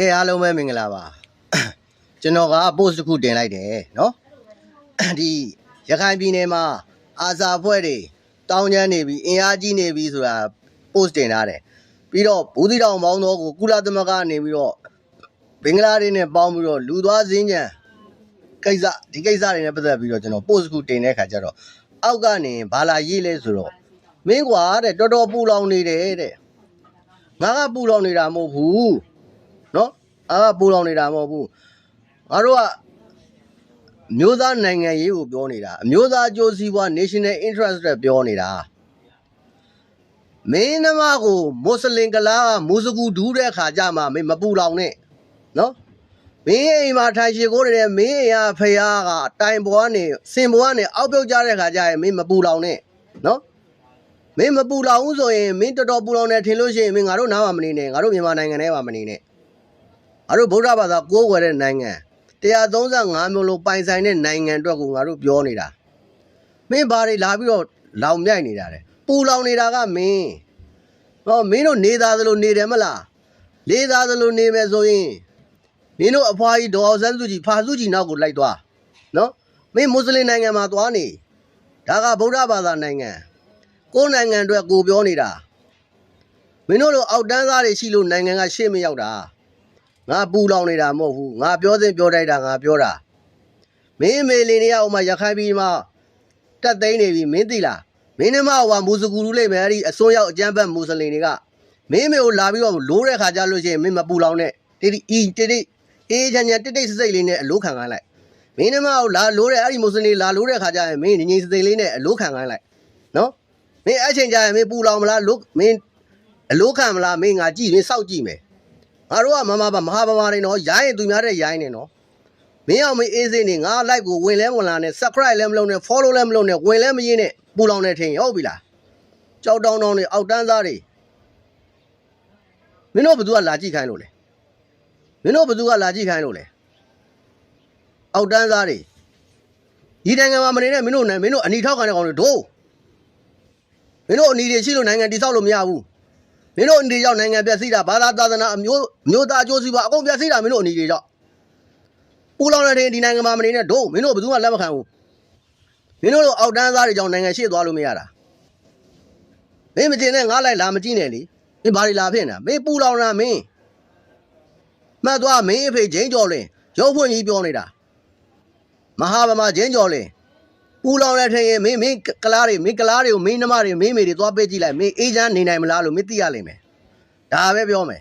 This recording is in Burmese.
ကဲအားလုံးပဲမင်္ဂလာပါကျွန်တော်က post တစ်ခုတင်လိုက်တယ်နော်ဒီရခိုင်ပြည်နယ်မှာအာဇာဖွဲ့တွေတောင်းကျမ်းနေပြီးအင်အားကြီးနေပြီးဆိုတာ post တင်ထားတယ်ပြီးတော့ဘူးသီတောင်မောင်းတော်ကိုကုလသမဂ္ဂနေပြီးတော့ဘင်္ဂလားဒေ့နဲ့ပေါင်းပြီးတော့လူသွားစင်းကြံကိစ္စဒီကိစ္စတွေနဲ့ပတ်သက်ပြီးတော့ကျွန်တော် post တစ်ခုတင်တဲ့ခါကျတော့အောက်ကနေဘာလာရေးလဲဆိုတော့မင်းကွာတဲ့တော်တော်ပူလောင်နေတယ်တဲ့ငါကပူလောင်နေတာမဟုတ်ဘူး နော်အာပူလောင်နေတာမဟုတ်ဘူးငါတို့ကမျိုးသားနိုင်ငံရေးကိုပြောနေတာအမျိုးသားအကျိုးစီးပွား national interest အတွက်ပြောနေတာမင်းနှမကိုမွတ်စလင်ကလားမူစကူဒူးတဲ့ခါကြမှာမင်းမပူလောင်နဲ့နော်မင်းအိမ်မှာထိုင်ရှိခိုးနေတဲ့မင်းအိမ်ကဖယားကတိုင်ပေါ်ကနေစင်ပေါ်ကနေအောက်ပြုတ်ကြတဲ့ခါကြရင်မင်းမပူလောင်နဲ့နော်မင်းမပူလောင်ဘူးဆိုရင်မင်းတော်တော်ပူလောင်နေထင်လို့ရှိရင်မင်းငါတို့နားမှာမနေနဲ့ငါတို့မြန်မာနိုင်ငံထဲမှာမနေနဲ့ ငါတို့ဗုဒ္ဓဘာသာကိုးကွယ်တဲ့နိုင်ငံ135မျိုးလုံးပိုင်ဆိုင်တဲ့နိုင်ငံအတွက်ကိုငါတို့ပြောနေတာမင်းဘာတွေလာပြီးတော့လောင်မြိုက်နေတာလဲပူလောင်နေတာကမင်းဟောမင်းတို့နေသားသလိုနေတယ်မလားလေးသားသလိုနေမယ်ဆိုရင်မင်းတို့အဖွားကြီးဒေါ်အောင်ဆန်းစုကြည်ဖာစုကြည်နောက်ကိုလိုက်သွားနော်မင်းမွတ်စလင်နိုင်ငံမှာသွားနေဒါကဗုဒ္ဓဘာသာနိုင်ငံကိုယ်နိုင်ငံအတွက်ကိုပြောနေတာမင်းတို့လိုအောက်တန်းသားတွေရှိလို့နိုင်ငံကရှေ့မရောက်တာ ငါပူလောင်နေတာမဟုတ်ဘူးငါပြောစင်ပြောတိုက်တာငါပြောတာမင်းအမေလေးတွေကဥမာရခိုင်ပြည်မှာတက်သိမ်းနေပြီမင်းသိလားမင်းနှမဟိုကမူစကူလူလိမ့်မယ်အဲ့ဒီအစွန်းရောက်အကြမ်းဖက်မူစလင်တွေကမင်းမေကိုလာပြီးတော့လိုးတဲ့ခါကြလို့ရှိရင်မင်းမပူလောင်နဲ့တိတိအီတိတိအေးချမ်းချမ်းတိတိစိစိတ်လေးနဲ့အလိုခံခိုင်းလိုက်မင်းနှမကိုလာလိုးတဲ့အဲ့ဒီမူစလင်လာလိုးတဲ့ခါကြရင်မင်းငငိမ့်စိစိတ်လေးနဲ့အလိုခံခိုင်းလိုက်နော်မင်းအဲ့ချိန်ကြရင်မင်းပူလောင်မလားလုမင်းအလိုခံမလားမင်းငါကြည့်မင်းစောက်ကြည့်မယ် ငါတို့ကမမပါမဟာဗမာတွေနော်ရိုင်းရင်သူများတဲ့ရိုင်းနေနော်မင်းအောင်မင်းအေးစိနေငါ like ကိုဝင်လဲဝင်လာနဲ့ subscribe လည်းမလုပ်နဲ့ follow လည်းမလုပ်နဲ့ဝင်လည်းမရင်းနဲ့ပူလောင်နေထင်ဟုတ်ပြီလားကြောက်တောင်းတောင်းတွေအောက်တန်းသားတွေမင်းတို့ဘယ်သူကလာကြည့်ခိုင်းလို့လဲမင်းတို့ဘယ်သူကလာကြည့်ခိုင်းလို့လဲအောက်တန်းသားတွေဒီနိုင်ငံမှာမနေနဲ့မင်းတို့နဲ့မင်းတို့အနီထောက်ခံတဲ့ကောင်တွေဒိုးမင်းတို့အနီတွေရှိလို့နိုင်ငံတည်ဆောက်လို့မရဘူး မင်းတို့အနေကြောင့်နိုင်ငံပြည့်စည်တာဘာသာသာသနာအမျိုးအမျိုးသားအကျိုးစီးပွားအကုန်ပြည့်စည်တာမင်းတို့အနေတွေကြောင့်ပူလောင်တဲ့ဒီနိုင်ငံမှာမနေနဲ့ဒို့မင်းတို့ဘယ်သူမှလက်မခံဘူးမင်းတို့လိုအောက်တန်းသားတွေကြောင့်နိုင်ငံရှေ့သွားလို့မရတာမင်းမတင်နဲ့ငါလိုက်လာမကြည့်နဲ့လေမင်းဘာတွေလာဖြစ်နေတာမင်းပူလောင်တာမင်းမှတ်သွားမင်းအဖေဂျင်းကျော်လင်ရုပ်ဖွင့်ကြီးပြောနေတာမဟာဗမာဂျင်းကျော်လင် ပူလောင်တဲ့ထင်ရင်မင်းမင်းကလားတွေမင်းကလားတွေကိုမင်းနှမတွေမင်းမေတွေသွားပေးကြည့်လိုက်မင်းအေးချမ်းနေနိုင်မလားလို့မင်းသိရလိမ့်မယ်ဒါပဲပြောမယ်